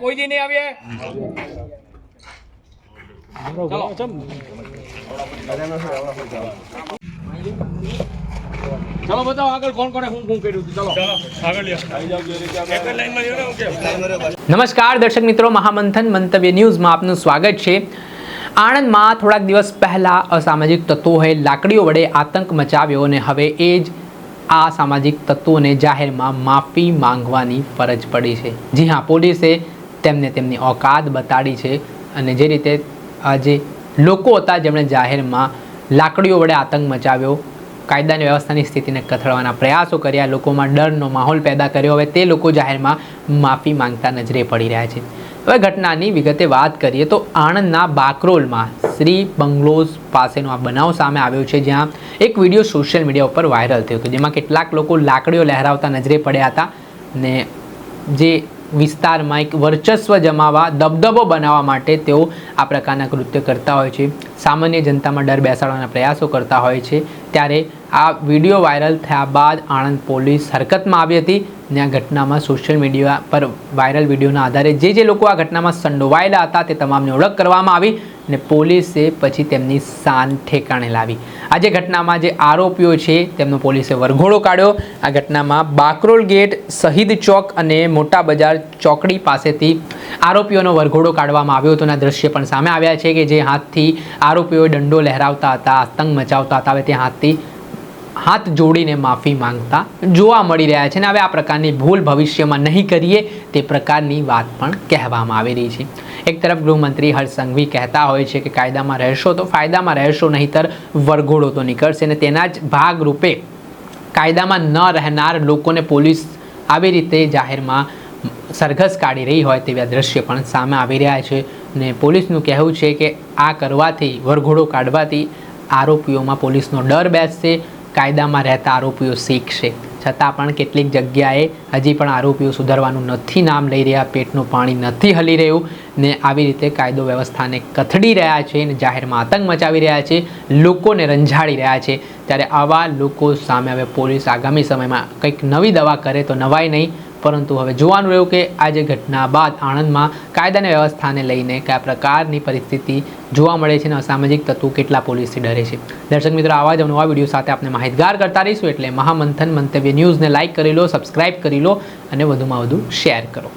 કોઈ દી નહીં આવીએ. ચલો. બતાવો આગળ કોણ કોને હું હું કર્યું ચલો. આગળ નમસ્કાર, દર્શક મિત્રો. મહામંથન મંતવ્ય ન્યૂઝમાં આપનું સ્વાગત છે. આણંદમાં થોડાક દિવસ પહેલા અસામાજિક તત્વોએ લાકડીઓ વડે આતંક મચાવ્યો અને હવે એ જ આ સામાજિક તત્વોને જાહેરમાં માફી માંગવાની ફરજ પડી છે. જી હા, પોલીસે તેમને તેમની ઓકાત બતાડી છે અને જે રીતે આજે લોકો હતા જેમણે જાહેરમાં લાકડીઓ વડે આતંક મચાવ્યો, કાયદાની વ્યવસ્થાની સ્થિતિને કથળવાના પ્રયાસો કર્યા, લોકોમાં ડરનો માહોલ પેદા કર્યો, હવે તે લોકો જાહેરમાં માફી માંગતા નજરે પડી રહ્યા છે. હવે ઘટનાની વિગતે વાત કરીએ તો આણંદના બાકરોલમાં શ્રી બંગલોઝ પાસેનો આ બનાવ સામે આવ્યો છે, જ્યાં એક વીડિયો સોશિયલ મીડિયા ઉપર વાયરલ થયો હતો, જેમાં કેટલાક લોકો લાકડીઓ લહેરાવતા નજરે પડ્યા હતા ને જે વિસ્તારમાં એક વર્ચસ્વ જમાવવા દબદબો બનાવવા માટે તેઓ આ પ્રકારના કૃત્ય કરતા હોય છે. સામાન્ય જનતામાં ડર બેસાડવાના પ્રયાસો કરતા હોય છે. ત્યારે આ વીડિયો વાયરલ થયા બાદ આણંદ પોલીસ હરકતમાં આવી હતી. ને આ ઘટનામાં સોશિયલ મીડિયા પર વાયરલ વિડીયોના આધારે જે જે લોકો આ ઘટનામાં સંડોવાયેલા હતા તે તમામની ઓળખ કરવામાં આવી ને પોલીસે પછી તેમની શાન ઠેકાણે લાવી. આ જે ઘટનામાં જે આરોપીઓ છે તેમનો પોલીસે વરઘોડો કાઢ્યો. આ ઘટનામાં બાકરોલ ગેટ, શહીદ ચોક અને મોટા બજાર ચોકડી પાસેથી આરોપીઓનો વરઘોડો કાઢવામાં આવ્યો હતો અને દ્રશ્ય પણ સામે આવ્યા છે કે જે હાથથી આરોપીઓએ દંડો લહેરાવતા હતા, આતંક મચાવતા હતા, હવે તે હાથથી હાથ જોડીને માફી માંગતા જોવા મળી રહ્યા છે અને હવે આ પ્રકારની ભૂલ ભવિષ્યમાં નહીં કરીએ તે પ્રકારની વાત પણ કહેવામાં આવી રહી છે. એક તરફ ગૃહમંત્રી હર્ષ સંઘવી કહેતા હોય છે કે કાયદામાં રહેશો તો ફાયદામાં રહેશો, નહીંતર વરઘોડો તો નીકળશે અને તેના જ ભાગરૂપે કાયદામાં ન રહેનાર લોકોને પોલીસ આવી રીતે જાહેરમાં સરઘસ કાઢી રહી હોય તેવા દ્રશ્ય પણ સામે આવી રહ્યા છે ને પોલીસનું કહેવું છે કે આ કરવાથી, વરઘોડો કાઢવાથી આરોપીઓમાં પોલીસનો ડર બેસશે કાયદામાં રહેતા આરોપીઓ શીખશે છતાં પણ કેટલીક જગ્યાએ હજી પણ આરોપીઓ સુધારવાનું નથી નામ લઈ રહ્યા, પેટનું પાણી નથી હલી રહ્યું ને આવી રીતે કાયદો વ્યવસ્થાને કથડી રહ્યા છે ને જાહેરમાં આતંક મચાવી રહ્યા છે, લોકોને રંજાડી રહ્યા છે. ત્યારે આવા લોકો સામે હવે પોલીસ આગામી સમયમાં કંઈક નવી દવા કરે તો નવાય નહીં પરંતુ હવે જોવાનું રહ્યું કે આ જે ઘટના બાદ આણંદમાં કાયદાની વ્યવસ્થાને લઈને કયા પ્રકારની પરિસ્થિતિ જોવા મળે છે અને અસામાજિક તત્વો કેટલા પોલીસથી ડરે છે. દર્શક મિત્રો, આવા જ નવા વીડિયો સાથે આપણે માહિતગાર કરતા રહીશું એટલે મહામંથન મંતવ્ય ન્યૂઝને લાઇક કરી લો, સબસ્ક્રાઇબ કરી લો અને વધુમાં વધુ શેર કરો.